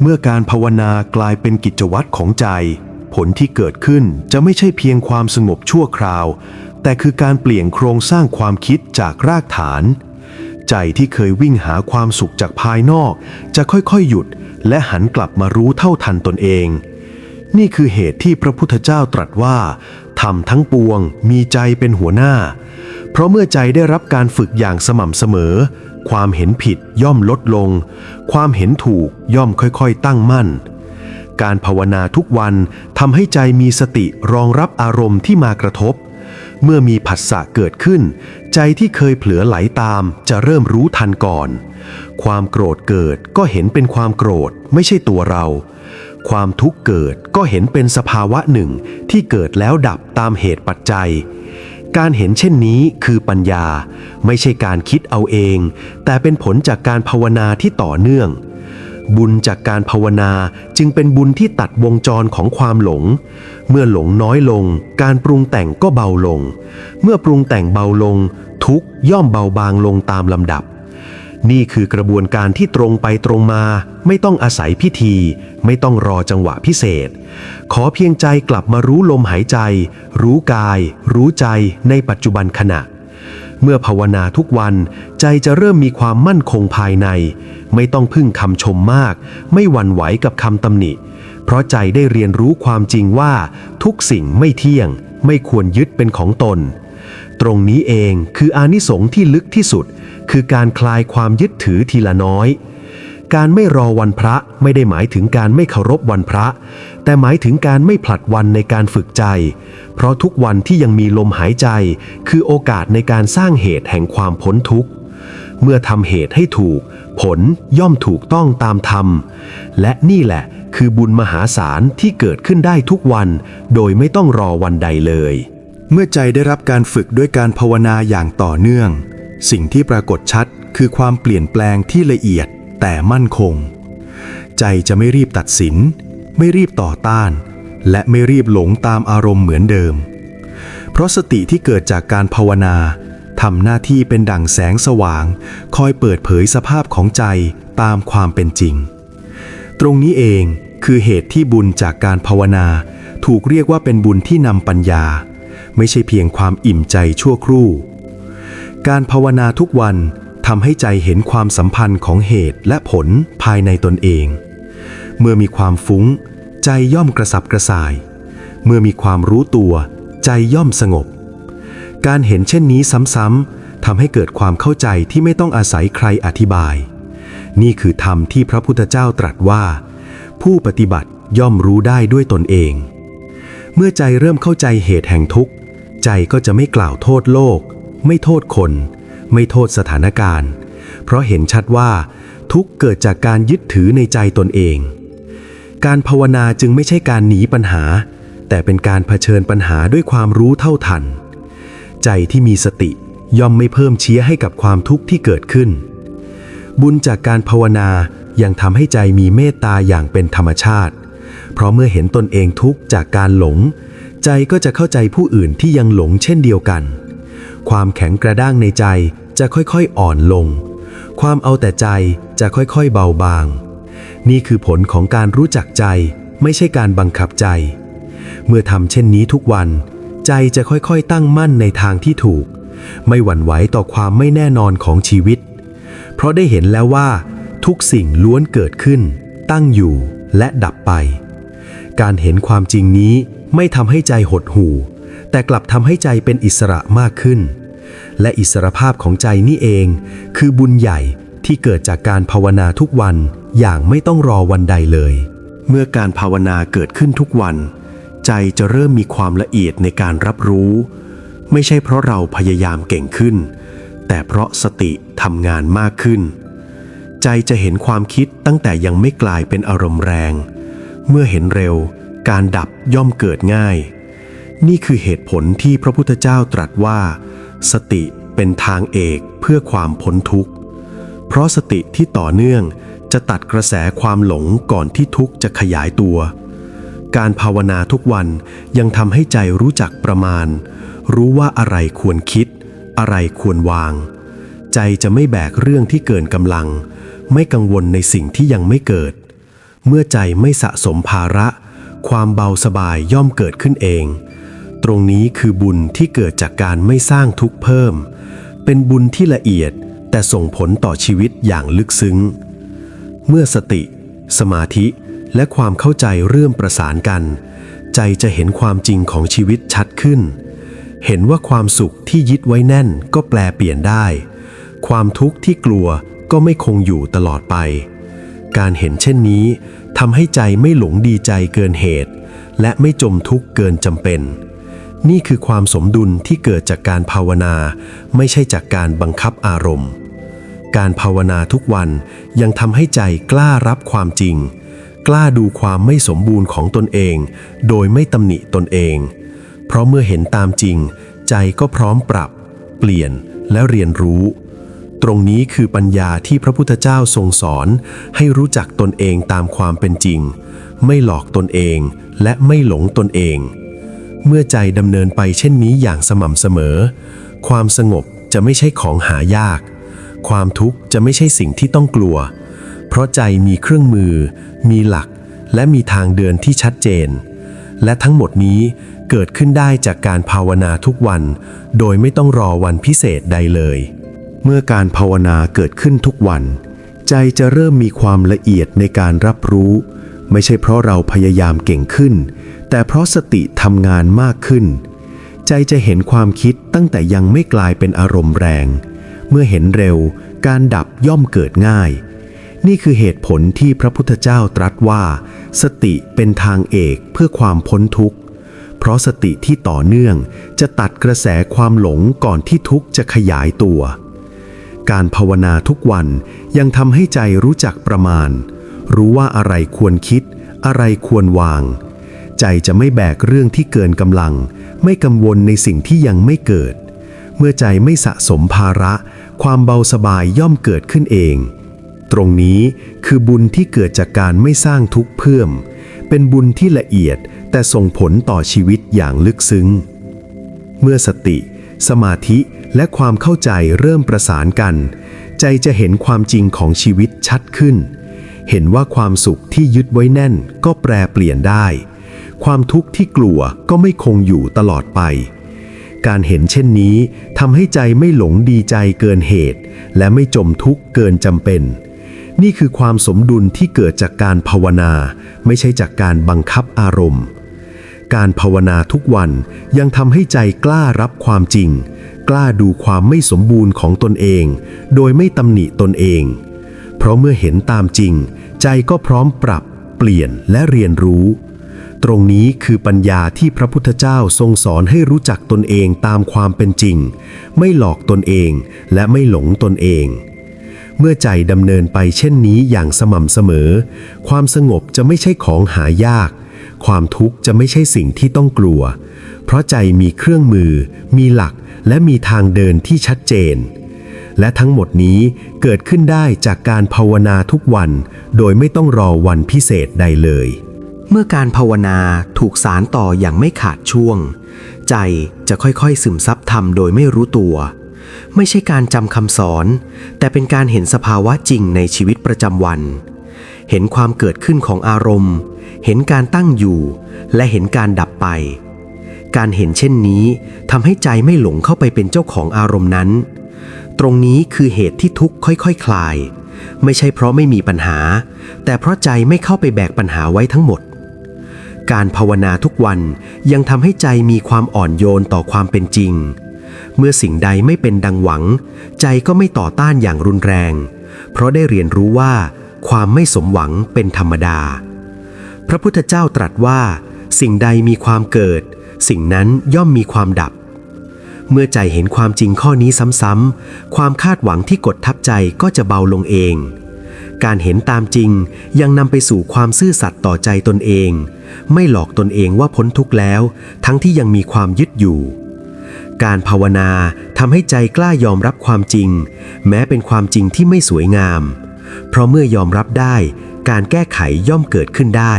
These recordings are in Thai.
เมื่อการภาวนากลายเป็นกิจวัตรของใจ ผลที่เกิดขึ้นจะไม่ใช่เพียงความสงบชั่วคราว แต่คือการเปลี่ยนโครงสร้างความคิดจากรากฐาน ใจที่เคยวิ่งหาความสุขจากภายนอก จะค่อยๆหยุดและหันกลับมารู้เท่าทันตนเอง นี่คือเหตุที่พระพุทธเจ้าตรัสว่าทำทั้งปวงมีใจเป็นหัวหน้า เพราะเมื่อใจได้รับการฝึกอย่างสม่ำเสมอ ความเห็นผิดย่อมลดลง ความเห็นถูกย่อมค่อยๆตั้งมั่น การภาวนาทุกวันทำให้ใจมีสติรองรับอารมณ์ที่มากระทบ เมื่อมีผัสสะเกิดขึ้น ใจที่เคยเผลอไหลตามจะเริ่มรู้ทันก่อน ความโกรธเกิดก็เห็นเป็นความโกรธไม่ใช่ตัวเรา ความทุกข์เกิดก็เห็นเป็นสภาวะหนึ่งที่เกิดแล้วดับตามเหตุปัจจัย การเห็นเช่นนี้คือปัญญา ไม่ใช่การคิดเอาเอง แต่เป็นผลจากการภาวนาที่ต่อเนื่อง บุญจากการภาวนาจึงเป็นบุญที่ตัดวงจรของความหลง เมื่อหลงน้อยลง การปรุงแต่งก็เบาลง เมื่อปรุงแต่งเบาลง ทุกย่อมเบาบางลงตามลำดับ นี่คือกระบวนการที่ตรงไปตรงมา ไม่ต้องอาศัยพิธี ไม่ต้องรอจังหวะพิเศษ ขอเพียงใจกลับมารู้ลมหายใจ รู้กาย รู้ใจในปัจจุบันขณะ เมื่อภาวนาทุกวันใจจะเริ่มมีความมั่นคงภายใน ไม่ต้องพึ่งคำชมมาก ไม่หวั่นไหวกับคำตำหนิ เพราะใจได้เรียนรู้ความจริงว่า ทุกสิ่งไม่เที่ยง ไม่ควรยึดเป็นของตน ตรงนี้เองคืออานิสงส์ที่ลึกที่สุด คือการคลายความยึดถือทีละน้อย การไม่รอวันพระไม่ได้หมายถึงการไม่เคารพวันพระ แต่หมายถึงการไม่ผลัดวันในการฝึกใจ เพราะทุกวันที่ยังมีลมหายใจ คือโอกาสในการสร้างเหตุแห่งความพ้นทุกข์เมื่อทำเหตุให้ถูก ผลย่อมถูกต้องตามธรรม และนี่แหละคือบุญมหาศาลที่เกิดขึ้นได้ทุกวัน โดยไม่ต้องรอวันใดเลย เมื่อใจได้รับการฝึกด้วยการภาวนาอย่างต่อเนื่อง สิ่งที่ปรากฏชัดคือความเปลี่ยนแปลงที่ละเอียดแต่มั่นคง ใจจะไม่รีบตัดสิน ไม่รีบต่อต้าน และไม่รีบหลงตามอารมณ์เหมือนเดิม เพราะสติที่เกิดจากการภาวนาทำหน้าที่เป็นดั่งแสงสว่าง คอยเปิดเผยสภาพของใจตามความเป็นจริง ตรงนี้เองคือเหตุที่บุญจากการภาวนา ถูกเรียกว่าเป็นบุญที่นำปัญญา ไม่ใช่เพียงความอิ่มใจชั่วครู่ การภาวนาทุกวันทำให้ใจเห็นความสัมพันธ์ของเหตุและผลภายในตนเอง เมื่อมีความฟุ้ง ใจย่อมกระสับกระส่าย เมื่อมีความรู้ตัว ใจย่อมสงบ การเห็นเช่นนี้ซ้ำๆทำให้เกิดความเข้าใจที่ไม่ต้องอาศัยใครอธิบาย นี่คือธรรมที่พระพุทธเจ้าตรัสว่า ผู้ปฏิบัติย่อมรู้ได้ด้วยตนเอง เมื่อใจเริ่มเข้าใจเหตุแห่งทุกข์ ใจก็จะไม่กล่าวโทษโลก ไม่โทษคน ไม่โทษสถานการณ์ เพราะเห็นชัดว่าทุกเกิดจากการยึดถือในใจตนเอง การภาวนาจึงไม่ใช่การหนีปัญหา แต่เป็นการเผชิญปัญหาด้วยความรู้เท่าทัน ใจที่มีสติย่อมไม่เพิ่มเชื้อให้กับความทุกข์ที่เกิดขึ้น บุญจากการภาวนายังทำให้ใจมีเมตตาอย่างเป็นธรรมชาติ เพราะเมื่อเห็นตนเองทุกข์จากการหลง ใจก็จะเข้าใจผู้อื่นที่ยังหลงเช่นเดียวกัน ความแข็งกระด้างในใจจะค่อยๆอ่อนลง ความเอาแต่ใจจะค่อยๆเบาบาง นี่คือผลของการรู้จักใจ ไม่ใช่การบังคับใจ เมื่อทำเช่นนี้ทุกวัน ใจจะค่อยๆตั้งมั่นในทางที่ถูก ไม่หวั่นไหวต่อความไม่แน่นอนของชีวิต เพราะได้เห็นแล้วว่า ทุกสิ่งล้วนเกิดขึ้น ตั้งอยู่และดับไป การเห็นความจริงนี้ไม่ทำให้ใจหดหู่ แต่กลับทำให้ใจเป็นอิสระมากขึ้น และอิสรภาพของใจนี่เอง คือบุญใหญ่ที่เกิดจากการภาวนาทุกวันอย่างไม่ต้องรอวันใดเลย เมื่อการภาวนาเกิดขึ้นทุกวัน ใจจะเริ่มมีความละเอียดในการรับรู้ ไม่ใช่เพราะเราพยายามเก่งขึ้น แต่เพราะสติทำงานมากขึ้น ใจจะเห็นความคิดตั้งแต่ยังไม่กลายเป็นอารมณ์แรง เมื่อเห็นเร็ว การดับย่อมเกิดง่าย นี่คือเหตุผลที่พระพุทธเจ้าตรัสว่า สติเป็นทางเอกเพื่อความพ้นทุกข์ เพราะสติที่ต่อเนื่องจะตัดกระแสความหลงก่อนที่ทุกข์จะขยายตัว การภาวนาทุกวันยังทำให้ใจรู้จักประมาณ รู้ว่าอะไรควรคิด อะไรควรวาง ใจจะไม่แบกเรื่องที่เกินกำลัง ไม่กังวลในสิ่งที่ยังไม่เกิด เมื่อใจไม่สะสมภาระ ความเบาสบายย่อมเกิดขึ้นเอง ตรงนี้คือบุญที่เกิดจากการไม่สร้างทุกข์เพิ่ม เป็นบุญที่ละเอียดแต่ส่งผลต่อชีวิตอย่างลึกซึ้ง เมื่อสติ สมาธิและความเข้าใจเริ่มประสานกัน ใจจะเห็นความจริงของชีวิตชัดขึ้น เห็นว่าความสุขที่ยึดไว้แน่นก็แปลเปลี่ยนได้ ความทุกข์ที่กลัวก็ไม่คงอยู่ตลอดไป การเห็นเช่นนี้ทำให้ใจไม่หลงดีใจเกินเหตุ และไม่จมทุกข์เกินจำเป็น นี่คือความสมดุลที่เกิดจากการภาวนา ไม่ใช่จากการบังคับอารมณ์ การภาวนาทุกวันยังทำให้ใจกล้ารับความจริง กล้าดูความไม่สมบูรณ์ของตนเอง โดยไม่ตำหนิตนเอง เพราะเมื่อเห็นตามจริง ใจก็พร้อมปรับ เปลี่ยนและเรียนรู้ ตรงนี้คือปัญญาที่พระพุทธเจ้าทรงสอน ให้รู้จักตนเองตามความเป็นจริง ไม่หลอกตนเองและไม่หลงตนเอง เมื่อใจดำเนินไปเช่นนี้อย่างสม่ำเสมอ ความสงบจะไม่ใช่ของหายาก ความทุกข์จะไม่ใช่สิ่งที่ต้องกลัว เพราะใจมีเครื่องมือ มีหลัก และมีทางเดินที่ชัดเจน และทั้งหมดนี้เกิดขึ้นได้จากการภาวนาทุกวัน โดยไม่ต้องรอวันพิเศษใดเลย เมื่อการภาวนาเกิดขึ้นทุกวัน ใจจะเริ่มมีความละเอียดในการรับรู้ ไม่ใช่เพราะเราพยายามเก่งขึ้น แต่เพราะสติทำงานมากขึ้น ใจจะเห็นความคิดตั้งแต่ยังไม่กลายเป็นอารมณ์แรง เมื่อเห็นเร็ว การดับย่อมเกิดง่าย นี่คือเหตุผลที่พระพุทธเจ้าตรัสว่า สติเป็นทางเอกเพื่อความพ้นทุกข์ เพราะสติที่ต่อเนื่องจะตัดกระแสความหลงก่อนที่ทุกข์จะขยายตัว การภาวนาทุกวันยังทำให้ใจรู้จักประมาณ รู้ว่าอะไรควรคิด อะไรควรวาง ใจจะไม่แบกเรื่องที่เกินกำลัง ไม่กังวลในสิ่งที่ยังไม่เกิด เมื่อใจไม่สะสมภาระ ความเบาสบายย่อมเกิดขึ้นเอง ตรงนี้คือบุญที่เกิดจากการไม่สร้างทุกข์เพิ่ม เป็นบุญที่ละเอียดแต่ส่งผลต่อชีวิตอย่างลึกซึ้ง เมื่อสติ สมาธิและความเข้าใจเริ่มประสานกัน ใจจะเห็นความจริงของชีวิตชัดขึ้น เห็นว่าความสุขที่ยึดไว้แน่นก็แปรเปลี่ยนได้ ความทุกข์ที่กลัวก็ไม่คงอยู่ตลอดไป การเห็นเช่นนี้ทำให้ใจไม่หลงดีใจเกินเหตุ และไม่จมทุกข์เกินจำเป็น นี่คือความสมดุลที่เกิดจากการภาวนา ไม่ใช่จากการบังคับอารมณ์ การภาวนาทุกวันยังทำให้ใจกล้ารับความจริง กล้าดูความไม่สมบูรณ์ของตนเอง โดยไม่ตำหนิตนเอง ราะเมื่อเห็นตามจริง ใจก็พร้อมปรับ เปลี่ยนและเรียนรู้ ตรงนี้คือปัญญาที่พระพุทธเจ้าทรงสอนให้รู้จักตนเองตามความเป็นจริง ไม่หลอกตนเองและไม่หลงตนเอง เมื่อใจดำเนินไปเช่นนี้อย่างสม่ำเสมอ ความสงบจะไม่ใช่ของหายาก ความทุกข์จะไม่ใช่สิ่งที่ต้องกลัว เพราะใจมีเครื่องมือ มีหลักและมีทางเดินที่ชัดเจน และทั้งหมดนี้เกิดขึ้นได้จากการภาวนาทุกวัน โดยไม่ต้องรอวันพิเศษใดเลย เมื่อการภาวนาถูกสารต่ออย่างไม่ขาดช่วง ใจจะค่อยๆ ซึมซับธรรมโดยไม่รู้ตัว ไม่ใช่การจำคำสอน แต่เป็นการเห็นสภาวะจริงในชีวิตประจำวัน เห็นความเกิดขึ้นของอารมณ์ เห็นการตั้งอยู่ และเห็นการดับไปการเห็นเช่นนี้ทำให้ใจไม่หลงเข้าไปเป็นเจ้าของอารมณ์นั้น ตรงนี้คือเหตุที่ทุกข์ค่อยๆคคลาย ไม่ใช่เพราะไม่มีปัญหา แต่เพราะใจไม่เข้าไปแบกปัญหาไว้ทั้งหมด การภาวนาทุกวันยังทำให้ใจมีความอ่อนโยนต่อความเป็นจริง เมื่อสิ่งใดไม่เป็นดังหวัง ใจก็ไม่ต่อต้านอย่างรุนแรง เพราะได้เรียนรู้ว่า ความไม่สมหวังเป็นธรรมดา พระพุทธเจ้าตรัสว่า สิ่งใดมีความเกิด สิ่งนั้นย่อมมีความดับ เมื่อใจเห็นความจริงข้อนี้ซ้ำๆ ความคาดหวังที่กดทับใจก็จะเบาลงเอง การเห็นตามจริงยังนำไปสู่ความซื่อสัตย์ต่อใจตนเอง ไม่หลอกตนเองว่าพ้นทุกข์แล้ว ทั้งที่ยังมีความยึดอยู่ การภาวนาทำให้ใจกล้ายอมรับความจริง แม้เป็นความจริงที่ไม่สวยงาม เพราะเมื่อยอมรับได้ การแก้ไขย่อมเกิดขึ้นได้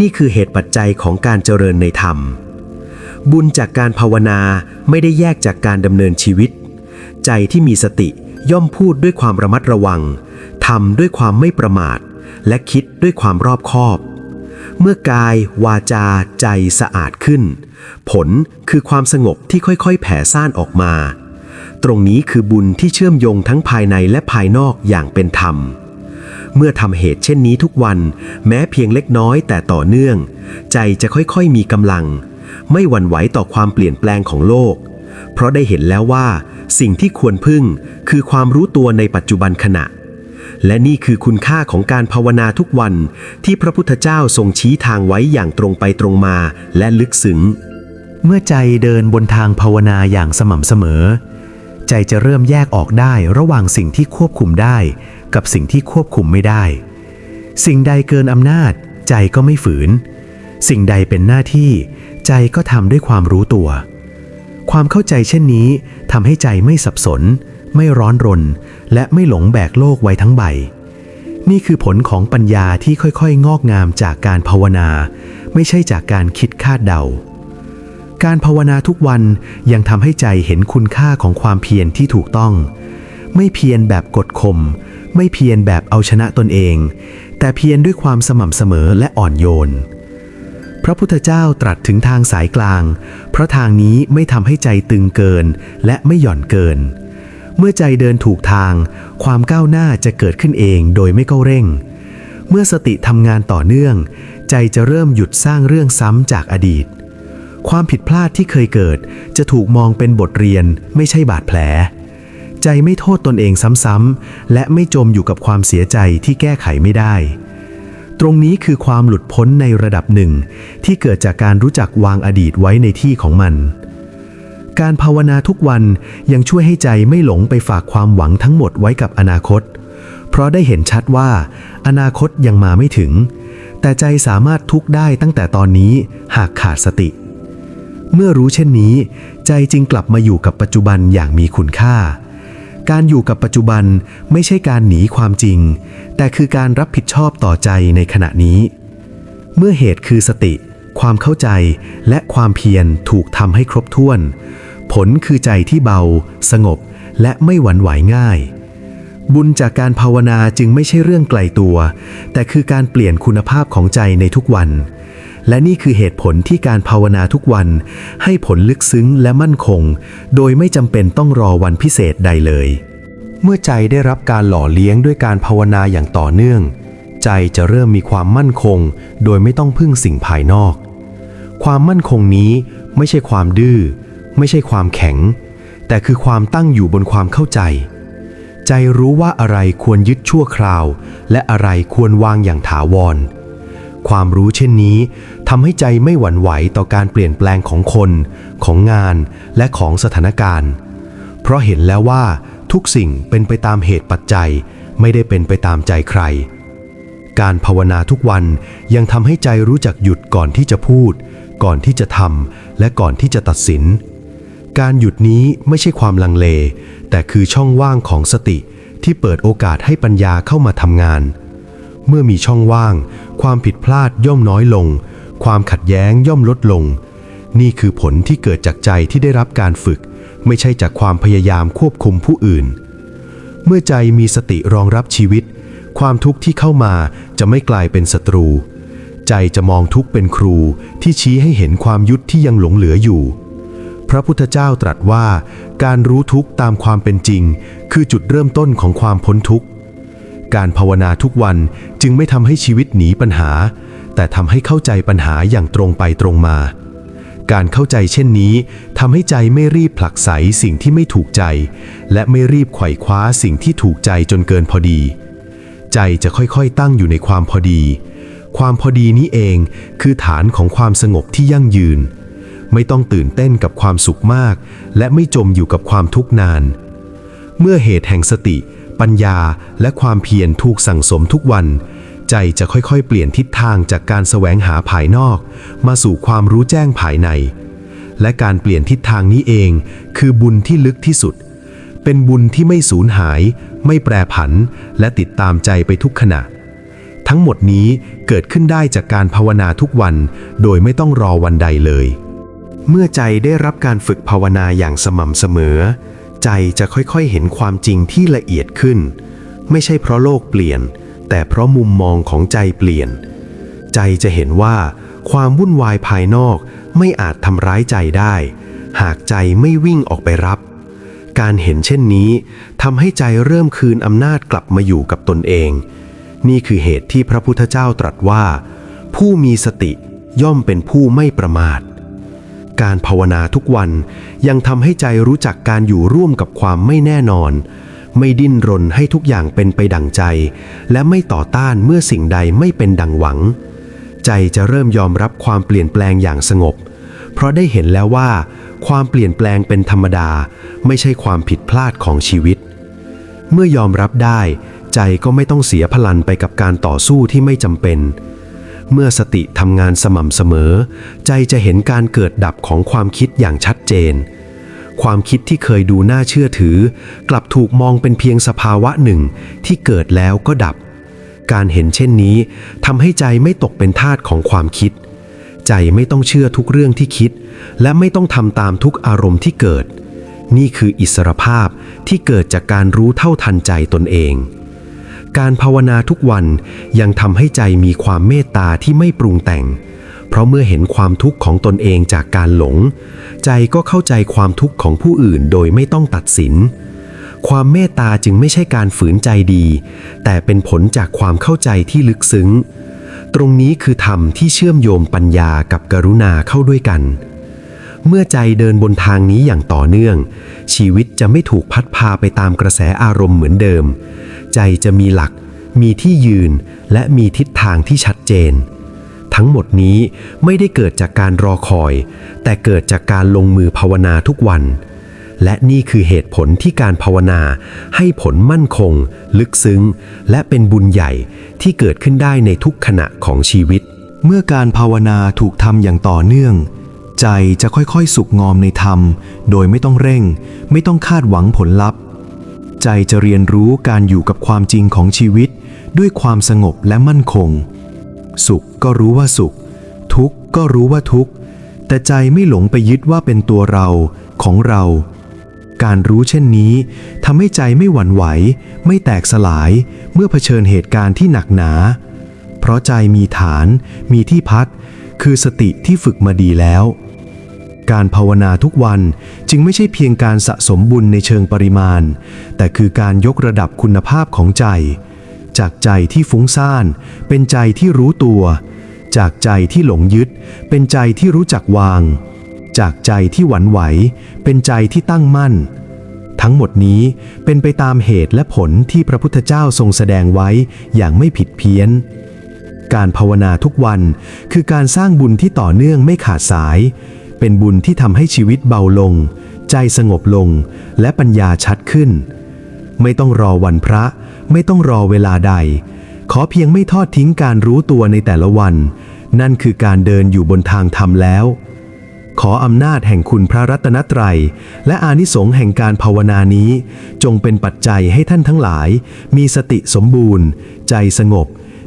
นี่คือเหตุปัจจัยของการเจริญในธรรม บุญจากการภาวนาไม่ได้แยกจากการดำเนินชีวิต ใจที่มีสติย่อมพูดด้วยความระมัดระวังทำด้วยความไม่ประมาท และคิดด้วยความรอบคอบ เมื่อกายวาจาใจสะอาดขึ้น ผลคือความสงบที่ค่อยๆ แผ่ซ่านออกมา ตรงนี้คือบุญที่เชื่อมโยงทั้งภายในและภายนอกอย่างเป็นธรรม เมื่อทำเหตุเช่นนี้ทุกวัน แม้เพียงเล็กน้อยแต่ต่อเนื่อง ใจจะค่อยๆมีกำลัง ไม่หวั่นไหวต่อความเปลี่ยนแปลงของโลก เพราะได้เห็นแล้วว่า สิ่งที่ควรพึ่งคือความรู้ตัวในปัจจุบันขณะ และนี่คือคุณค่าของการภาวนาทุกวันที่พระพุทธเจ้าทรงชี้ทางไว้อย่างตรงไปตรงมาและลึกซึ้งเมื่อใจเดินบนทางภาวนาอย่างสม่ำเสมอ ใจจะเริ่มแยกออกได้ระหว่างสิ่งที่ควบคุมได้ กับสิ่งที่ควบคุมไม่ได้ สิ่งใดเกินอำนาจ ใจก็ไม่ฝืน สิ่งใดเป็นหน้าที่ ใจก็ทำด้วยความรู้ตัว ความเข้าใจเช่นนี้ทำให้ใจไม่สับสน ไม่ร้อนรน และไม่หลงแบกโลกไว้ทั้งใบ นี่คือผลของปัญญาที่ค่อยๆ งอกงามจากการภาวนา ไม่ใช่จากการคิดคาดเดา การภาวนาทุกวันยังทำให้ใจเห็นคุณค่าของความเพียรที่ถูกต้อง ไม่เพียรแบบกดข่มไม่เพียรแบบเอาชนะตนเอง แต่เพียรด้วยความสม่ำเสมอและอ่อนโยน พระพุทธเจ้าตรัสถึงทางสายกลาง เพราะทางนี้ไม่ทำให้ใจตึงเกิน และไม่หย่อนเกิน เมื่อใจเดินถูกทาง ความก้าวหน้าจะเกิดขึ้นเองโดยไม่เก้าเร่ง เมื่อสติทำงานต่อเนื่อง ใจจะเริ่มหยุดสร้างเรื่องซ้ำจากอดีต ความผิดพลาดที่เคยเกิด จะถูกมองเป็นบทเรียนไม่ใช่บาดแผล ใจไม่โทษตนเองซ้ำๆและไม่จมอยู่กับความเสียใจที่แก้ไขไม่ได้ ตรงนี้คือความหลุดพ้นในระดับหนึ่ง ที่เกิดจากการรู้จักวางอดีตไว้ในที่ของมัน การภาวนาทุกวันยังช่วยให้ใจไม่หลงไปฝากความหวังทั้งหมดไว้กับอนาคต เพราะได้เห็นชัดว่า อนาคตยังมาไม่ถึง แต่ใจสามารถทุกได้ตั้งแต่ตอนนี้หากขาดสติ เมื่อรู้เช่นนี้ ใจจึงกลับมาอยู่กับปัจจุบันอย่างมีคุณค่า การอยู่กับปัจจุบันไม่ใช่การหนีความจริง แต่คือการรับผิดชอบต่อใจในขณะนี้ เมื่อเหตุคือสติ ความเข้าใจและความเพียรถูกทำให้ครบถ้วน ผลคือใจที่เบา สงบ และไม่หวั่นไหวง่าย บุญจากการภาวนาจึงไม่ใช่เรื่องไกลตัว แต่คือการเปลี่ยนคุณภาพของใจในทุกวัน และนี่คือเหตุผลที่การภาวนาทุกวัน ให้ผลลึกซึ้งและมั่นคง โดยไม่จำเป็นต้องรอวันพิเศษใดเลย เมื่อใจได้รับการหล่อเลี้ยงด้วยการภาวนาอย่างต่อเนื่อง ใจจะเริ่มมีความมั่นคง โดยไม่ต้องพึ่งสิ่งภายนอก ความมั่นคงนี้ไม่ใช่ความดื้อ ไม่ใช่ความแข็ง แต่คือความตั้งอยู่บนความเข้าใจ ใจรู้ว่าอะไรควรยึดชั่วคราว และอะไรควรวางอย่างถาวร ความรู้เช่นนี้ทำให้ใจไม่หวั่นไหวต่อการเปลี่ยนแปลงของคน ของงานและของสถานการณ์ เพราะเห็นแล้วว่าทุกสิ่งเป็นไปตามเหตุปัจจัย ไม่ได้เป็นไปตามใจใคร การภาวนาทุกวันยังทำให้ใจรู้จักหยุดก่อนที่จะพูด ก่อนที่จะทำและก่อนที่จะตัดสิน การหยุดนี้ไม่ใช่ความลังเล แต่คือช่องว่างของสติที่เปิดโอกาสให้ปัญญาเข้ามาทำงาน เมื่อมีช่องว่าง ความผิดพลาดย่อมน้อยลง ความขัดแย้งย่อมลดลง นี่คือผลที่เกิดจากใจที่ได้รับการฝึก ไม่ใช่จากความพยายามควบคุมผู้อื่น เมื่อใจมีสติรองรับชีวิต ความทุกข์ที่เข้ามาจะไม่กลายเป็นศัตรู ใจจะมองทุกข์เป็นครูที่ชี้ให้เห็นความยุติที่ยังหลงเหลืออยู่พระพุทธเจ้าตรัสว่าการรู้ทุกข์ตามความเป็นจริง คือจุดเริ่มต้นของความพ้นทุกข์ การภาวนาทุกวันจึงไม่ทำให้ชีวิตหนีปัญหา แต่ทำให้เข้าใจปัญหาอย่างตรงไปตรงมา การเข้าใจเช่นนี้ทำให้ใจไม่รีบผลักไสสิ่งที่ไม่ถูกใจ และไม่รีบไขว่คว้าสิ่งที่ถูกใจจนเกินพอดี ใจจะค่อยๆตั้งอยู่ในความพอดี ความพอดีนี้เองคือฐานของความสงบที่ยั่งยืน ไม่ต้องตื่นเต้นกับความสุขมาก และไม่จมอยู่กับความทุกข์นาน เมื่อเหตุแห่งสติ ปัญญาและความเพียรถูกสั่งสมทุกวัน ใจจะค่อยๆ เปลี่ยนทิศทางจากการแสวงหาภายนอก มาสู่ความรู้แจ้งภายใน และการเปลี่ยนทิศทางนี้เอง คือบุญที่ลึกที่สุด เป็นบุญที่ไม่สูญหาย ไม่แปรผัน และติดตามใจไปทุกขณะ ทั้งหมดนี้เกิดขึ้นได้จากการภาวนาทุกวัน โดยไม่ต้องรอวันใดเลย เมื่อใจได้รับการฝึกภาวนาอย่างสม่ำเสมอ ใจจะค่อยๆเห็นความจริงที่ละเอียดขึ้น ไม่ใช่เพราะโลกเปลี่ยนแแต่เพราะมุมมองของใจเปลี่ยน ใจจะเห็นว่า ความวุ่นวายภายนอกไม่อาจทำร้ายใจได้ หากใจไม่วิ่งออกไปรับ การเห็นเช่นนี้ทำให้ใจเริ่มคืนอำนาจกลับมาอยู่กับตนเอง นี่คือเหตุที่พระพุทธเจ้าตรัสว่า ผู้มีสติย่อมเป็นผู้ไม่ประมาท การภาวนาทุกวันยังทำให้ใจรู้จักการอยู่ร่วมกับความไม่แน่นอน ไม่ดิ้นรนให้ทุกอย่างเป็นไปดังใจ และไม่ต่อต้านเมื่อสิ่งใดไม่เป็นดังหวัง ใจจะเริ่มยอมรับความเปลี่ยนแปลงอย่างสงบ เพราะได้เห็นแล้วว่า ความเปลี่ยนแปลงเป็นธรรมดา ไม่ใช่ความผิดพลาดของชีวิต เมื่อยอมรับได้ ใจก็ไม่ต้องเสียพลันไปกับการต่อสู้ที่ไม่จำเป็น เมื่อสติทำงานสม่ำเสมอ ใจจะเห็นการเกิดดับของความคิดอย่างชัดเจน ความคิดที่เคยดูน่าเชื่อถือ กลับถูกมองเป็นเพียงสภาวะหนึ่งที่เกิดแล้วก็ดับ การเห็นเช่นนี้ทำให้ใจไม่ตกเป็นทาสของความคิด ใจไม่ต้องเชื่อทุกเรื่องที่คิด และไม่ต้องทำตามทุกอารมณ์ที่เกิด นี่คืออิสรภาพที่เกิดจากการรู้เท่าทันใจตนเอง การภาวนาทุกวันยังทำให้ใจมีความเมตตาที่ไม่ปรุงแต่ง เพราะเมื่อเห็นความทุกข์ของตนเองจากการหลง ใจก็เข้าใจความทุกข์ของผู้อื่นโดยไม่ต้องตัดสิน ความเมตตาจึงไม่ใช่การฝืนใจดี แต่เป็นผลจากความเข้าใจที่ลึกซึ้ง ตรงนี้คือธรรมที่เชื่อมโยงปัญญากับกรุณาเข้าด้วยกัน เมื่อใจเดินบนทางนี้อย่างต่อเนื่อง ชีวิตจะไม่ถูกพัดพาไปตามกระแสอารมณ์เหมือนเดิม ใจจะมีหลัก มีที่ยืนและมีทิศทางที่ชัดเจน ทั้งหมดนี้ไม่ได้เกิดจากการรอคอย แต่เกิดจากการลงมือภาวนาทุกวัน และนี่คือเหตุผลที่การภาวนาให้ผลมั่นคง ลึกซึ้ง และเป็นบุญใหญ่ที่เกิดขึ้นได้ในทุกขณะของชีวิต เมื่อการภาวนาถูกทำอย่างต่อเนื่องใจจะค่อยๆ สุกงอมในธรรม โดยไม่ต้องเร่ง ไม่ต้องคาดหวังผลลัพธ์ ใจจะเรียนรู้การอยู่กับความจริงของชีวิต ด้วยความสงบและมั่นคง สุขก็รู้ว่าสุข ทุกข์ก็รู้ว่าทุกข์ แต่ใจไม่หลงไปยึดว่าเป็นตัวเราของเรา การรู้เช่นนี้ทำให้ใจไม่หวั่นไหว ไม่แตกสลายเมื่อเผชิญเหตุการณ์ที่หนักหนา เพราะใจมีฐาน มีที่พัก คือสติที่ฝึกมาดีแล้ว การภาวนาทุกวันจึงไม่ใช่เพียงการสะสมบุญในเชิงปริมาณ แต่คือการยกระดับคุณภาพของใจ จากใจที่ฟุ้งซ่าน เป็นใจที่รู้ตัว จากใจที่หลงยึด เป็นใจที่รู้จักวาง จากใจที่หวั่นไหว เป็นใจที่ตั้งมั่น ทั้งหมดนี้เป็นไปตามเหตุและผลที่พระพุทธเจ้าทรงแสดงไว้อย่างไม่ผิดเพี้ยนการภาวนาทุกวันคือการสร้างบุญที่ต่อเนื่องไม่ขาดสาย เป็นบุญที่ทำให้ชีวิตเบาลง ใจสงบลง และปัญญาชัดขึ้น ไม่ต้องรอวันพระ ไม่ต้องรอเวลาใด ขอเพียงไม่ทอดทิ้งการรู้ตัวในแต่ละวัน นั่นคือการเดินอยู่บนทางธรรมแล้ว ขออำนาจแห่งคุณพระรัตนตรัย และอานิสงส์แห่งการภาวนานี้ จงเป็นปัจจัยให้ท่านทั้งหลาย มีสติสมบูรณ์ ใจสงบ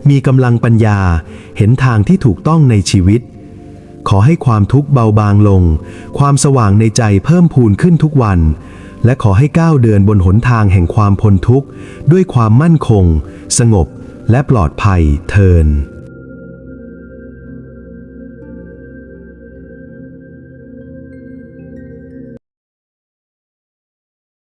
มีกำลังปัญญา เห็นทางที่ถูกต้องในชีวิต ขอให้ความทุกข์เบาบางลง ความสว่างในใจเพิ่มพูนขึ้นทุกวัน และขอให้ก้าวเดินบนหนทางแห่งความพ้นทุกข์ ด้วยความมั่นคง สงบ และปลอดภัยเทิน